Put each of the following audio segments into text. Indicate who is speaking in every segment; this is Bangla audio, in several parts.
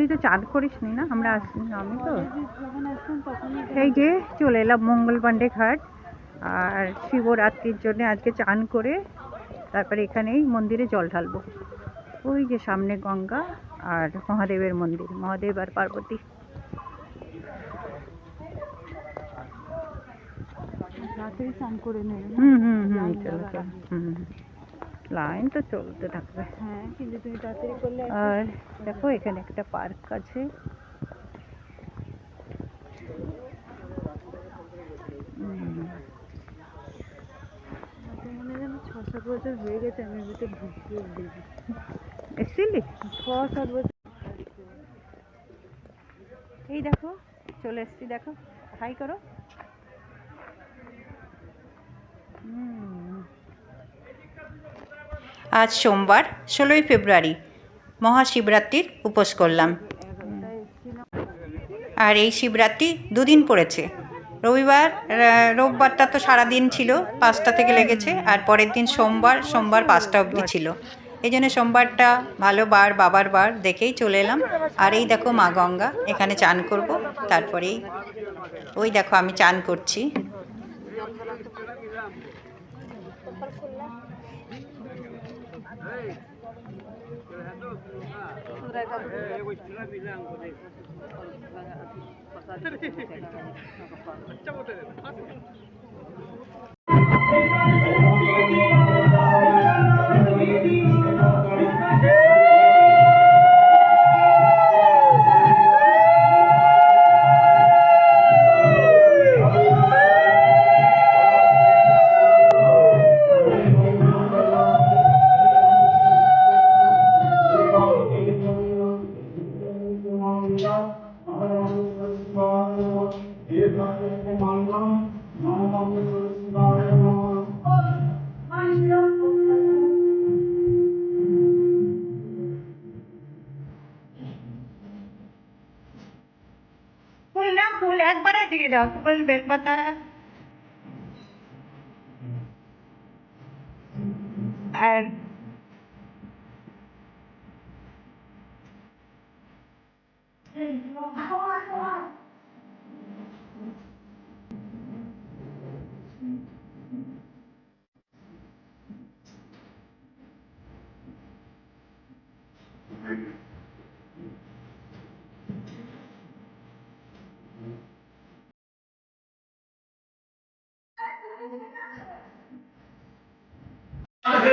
Speaker 1: তুই তো চান করিস নি না? আমরা আসি আমি তো। এই যে চলে এলাম মঙ্গল পাণ্ডে ঘাট। আর শিবরাত্রির জন্য আজকে চান করে তারপরে এখানেই মন্দিরে জল ঢালবো। ওই যে সামনে গঙ্গা আর মহাদেবের মন্দির মহাদেব আর পার্বতী।
Speaker 2: রাতেই স্নান করে নেবে
Speaker 1: হুম হুম হুম চলো চলো হুম। লাইন তো চলতে থাকবে।
Speaker 2: হ্যাঁ কিন্তু তুমি তাড়াতাড়ি করলে
Speaker 1: আর দেখো এখানে একটা পার্ক আছে। হুম,
Speaker 2: ছ সাত বছর হয়ে গেছে আমি ভিতরে
Speaker 1: এসছিলি?
Speaker 2: ছ সাত বছর।
Speaker 1: এই দেখো চলে এসছি দেখো। হাই করো। আজ সোমবার, ষোলোই ফেব্রুয়ারি। মহাশিবরাত্রির উপোস করলাম। আর এই শিবরাত্রি দুদিন পড়েছে। রবিবার রোববারটা তো সারাদিন ছিল, পাঁচটা থেকে লেগেছে, আর পরের দিন সোমবার সোমবার পাঁচটা অবধি ছিল। এই জন্য সোমবারটা ভালো বার, বাবার বার দেখেই চলে এলাম। আর এই দেখো মা গঙ্গা, এখানে চান করব, তারপরেই ওই দেখো আমি চান করছি। ফুল একবারে দিয়ে দাও ফুল বেলপাতা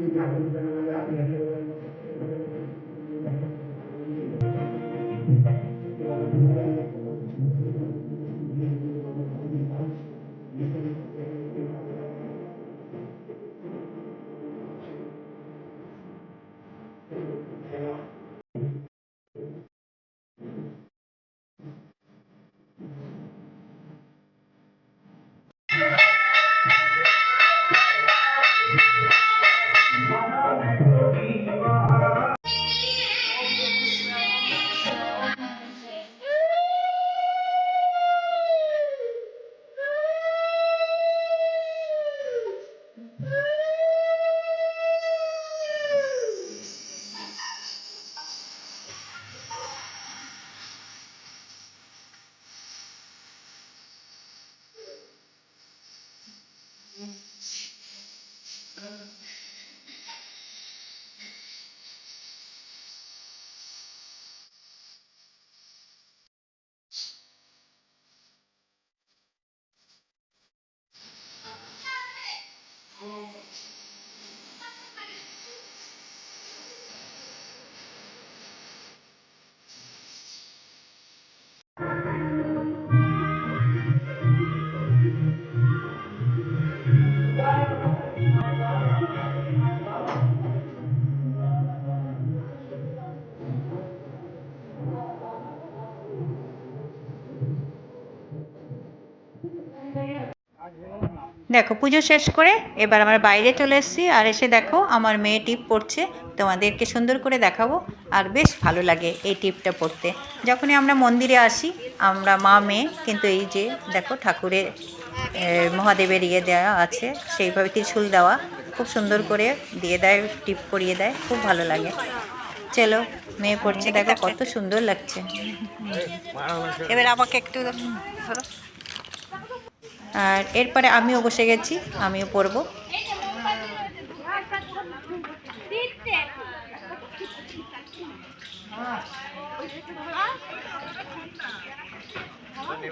Speaker 1: Thank you.
Speaker 3: দেখো, পুজো শেষ করে এবার আমার বাইরে চলে এসেছি আর এসে দেখো আমার মেয়ে টিপ পড়ছে। তোমাদেরকে সুন্দর করে দেখাবো আর বেশ ভালো লাগে এই টিপটা পড়তে। যখনই আমরা মন্দিরে আসি, আমরা মা, মেয়ে কিন্তু এই যে দেখো ঠাকুরের মহাদেবের ইয়ে দেওয়া আছে, সেইভাবে ত্রিশুল দেওয়া খুব সুন্দর করে দিয়ে দেয়, টিপ পরিয়ে দেয়, খুব ভালো লাগে। চলো, মেয়ে পড়ছে, দেখো কত সুন্দর লাগছে। এবার আমাকে একটু আর এরপরে আমিও বসে গেছি আমিও পড়ব। কি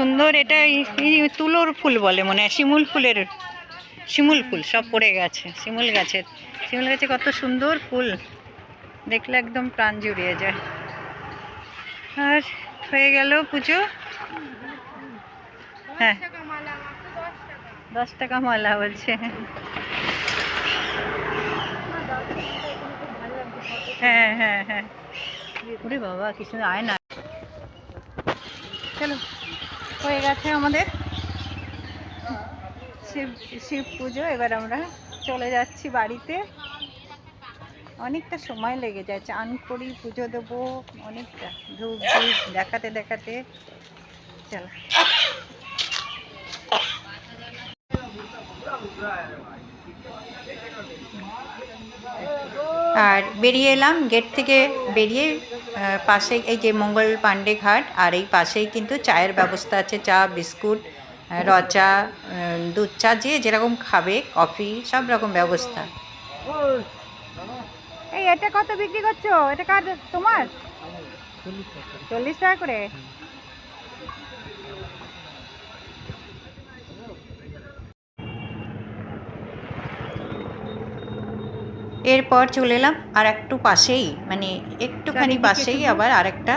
Speaker 3: সুন্দর, এটা তুলোর ফুল বলে মনে হয়, শিমুল ফুলের, শিমুল ফুল, সব পড়ে গেছে, শিমুল গাছের। শিমুল গাছে কত সুন্দর ফুল, দেখলে একদম প্রাণ জুড়িয়ে যায়। আর হয়ে গেল পুজো। হ্যাঁ। দশ টাকা মালা বলছে। হ্যাঁ হ্যাঁ হ্যাঁ। ওরে বাবা, কিছু আয় না। চলো। হয়ে গেছে আমাদের। শিব শিব পুজো, এবার আমরা চলে যাচ্ছি বাড়িতে। অনেকটা সময় লেগে যায়, চান করি, পুজো দেবো, অনেকটা। ধূপ ধূপ, দেখাতে দেখাতে। চলো। আর বেরিয়ে এলাম, গেট থেকে বেরিয়ে পাশে এই যে মঙ্গল পাণ্ডে ঘাট আর এই পাশেই কিন্তু চায়ের ব্যবস্থা আছে, চা, বিস্কুট রচা দুধ, চা, যে যেরকম খাবে, কফি, সব রকম ব্যবস্থা। এই এটা কত বিক্রি করছ? এটা কার, তোমার? চল্লিশ টাকা করে। এরপর চলে এলাম আর একটু পাশেই মানে একটুখানি পাশেই আবার আরেকটা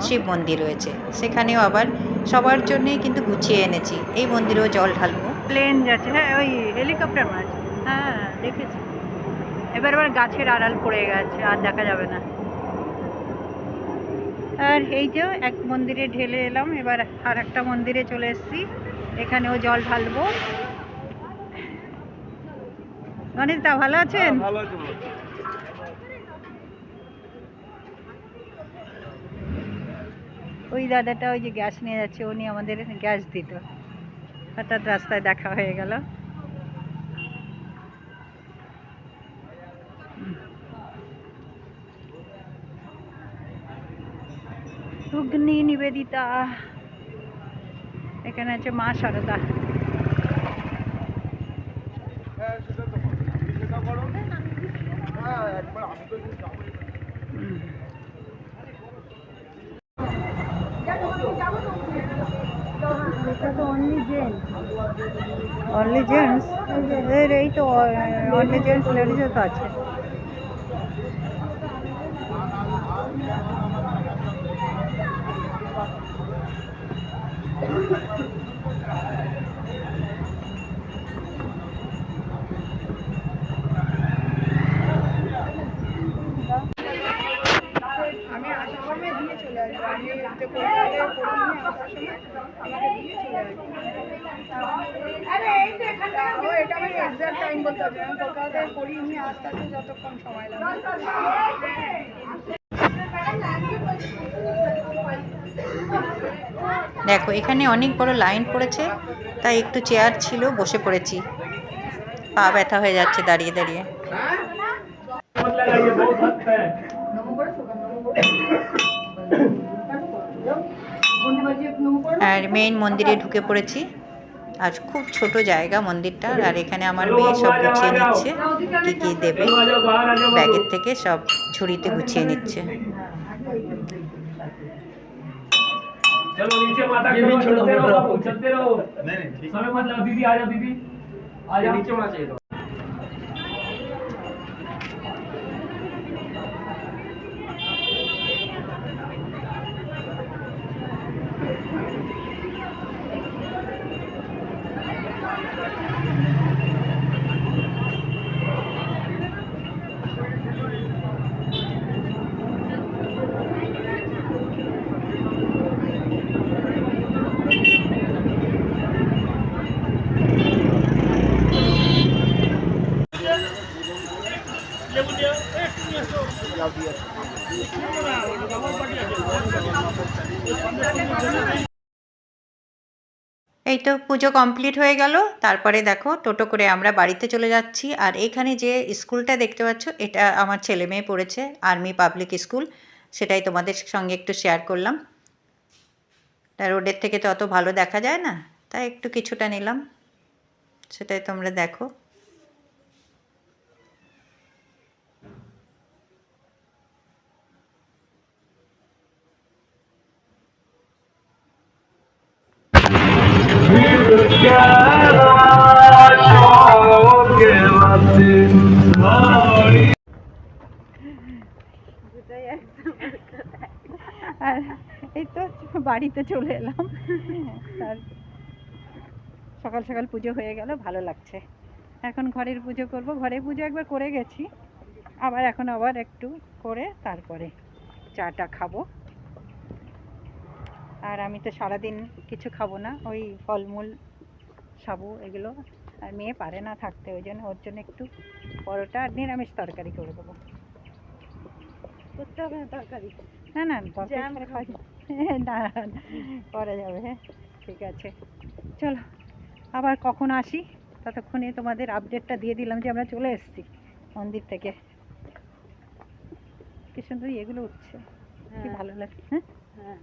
Speaker 3: শিব মন্দির রয়েছে। সেখানেও আবার সবার জন্যই কিন্তু গুছিয়ে এনেছি। এই মন্দিরেও জল ঢালবো।
Speaker 1: প্লেন যাচ্ছে। হ্যাঁ ওই হেলিকপ্টার মাছ। হ্যাঁ দেখেছি। এবার আবার গাছের আড়াল পড়ে গেছে আর দেখা যাবে না।
Speaker 3: আর এই যে এক মন্দিরে ঢেলে এলাম। এবার আর একটা মন্দিরে চলে এসেছি। এখানেও জল ঢালবো। গণেশ দা ভালো আছেন ওই দাদাটা ওই যে গ্যাস নিয়ে যাচ্ছে উনি আমাদের গ্যাস দিত। হঠাৎ রাস্তায় দেখা হয়ে গেল। অগ্নি নিবেদিতা এখানে আছে মা Sharada
Speaker 1: only gen
Speaker 3: only gents এর এই তো অনলি জেন্টস লেডিসও তো আছে
Speaker 1: আমি
Speaker 3: দেখো, এখানে অনেক বড় লাইন পড়েছে, তাই একটু চেয়ার ছিল, বসে পড়েছি। পা ব্যথা হয়ে যাচ্ছে দাঁড়িয়ে দাঁড়িয়ে। আর মেইন মন্দিরে ঢুকে পড়েছি। আর খুব ছোট জায়গা মন্দিরটার আর এখানে আমার মেয়ে সব গুছিয়ে নিচ্ছে। কী কী দেবে? ব্যাগের থেকে সব ঝুড়িতে গুছিয়ে নিচ্ছে। এই তো পুজো কমপ্লিট হয়ে গেল। তারপরে দেখো, টোটো করে আমরা বাড়িতে চলে যাচ্ছি। আর এখানে যে স্কুলটা দেখতে পাচ্ছ, এটা আমার ছেলে মেয়ে পড়েছে আর্মি পাবলিক স্কুল সেটাই তোমাদের সঙ্গে একটু শেয়ার করলাম। রোডের থেকে তো অত ভালো দেখা যায় না, তাই একটু কিছুটা নিলাম। সেটাই তোমরা দেখো।
Speaker 1: এই তো বাড়িতে চলে এলাম। আর সকাল সকাল পুজো হয়ে গেল, ভালো লাগছে। এখন ঘরের পুজো করব। ঘরে পুজো একবার করে গেছি। আবার এখন আবার একটু করে তারপরে চাটা খাব। আর আমি তো সারাদিন কিছু খাব না, ওই ফলমূল সাবু এগুলো আর মেয়ে পারে না থাকতে ওই জন্য ওর জন্য একটু পরোটা আর নিরামিষ তরকারি করে দেবো। করতে হবে না তরকারি? না না তরকারি করে যাবে। না না, করা যাবে হ্যাঁ ঠিক আছে। চলো আবার কখন আসি? ততক্ষণে তোমাদের আপডেটটা দিয়ে দিলাম যে আমরা চলে এসেছি মন্দির থেকে। কি সুন্দর এগুলো উঠছে। কি ভালো লাগছে হ্যাঁ?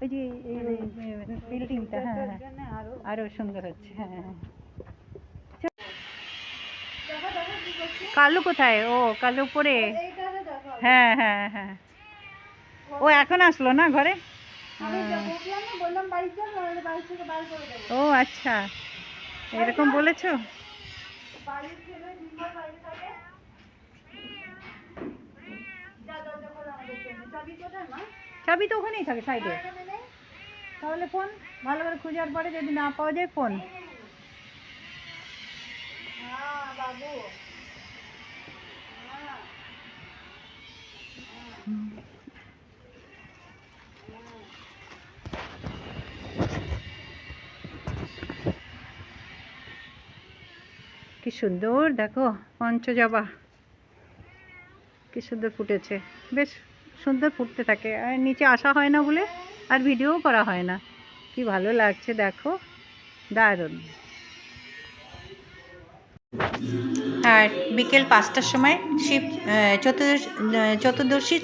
Speaker 1: ওই যে এই বিল্ডিংটা হ্যাঁ হ্যাঁ। আরও সুন্দর হচ্ছে হ্যাঁ হ্যাঁ। কালু কোথায়? ও কালু পরে হ্যাঁ হ্যাঁ হ্যাঁ। ও এখন আসলো না ঘরে? ও আচ্ছা। এরকম বলেছ? চাবি তো ওখানেই থাকে সাইডে তাহলে ফোন ভালো করে খোঁজার পরে যদি না পাওয়া যায় ফোন কি সুন্দর, দেখো, পঞ্চজবা। কি সুন্দর ফুটেছে। বেশ সুন্দর ফুটতে থাকে। আর নিচে আসা হয় না বলে আর ভিডিও করা হয় না। কি ভালো লাগছে, দেখো। দারুণ।
Speaker 3: আর বিকেল পাঁচটার সময় শিব চতুর্দশী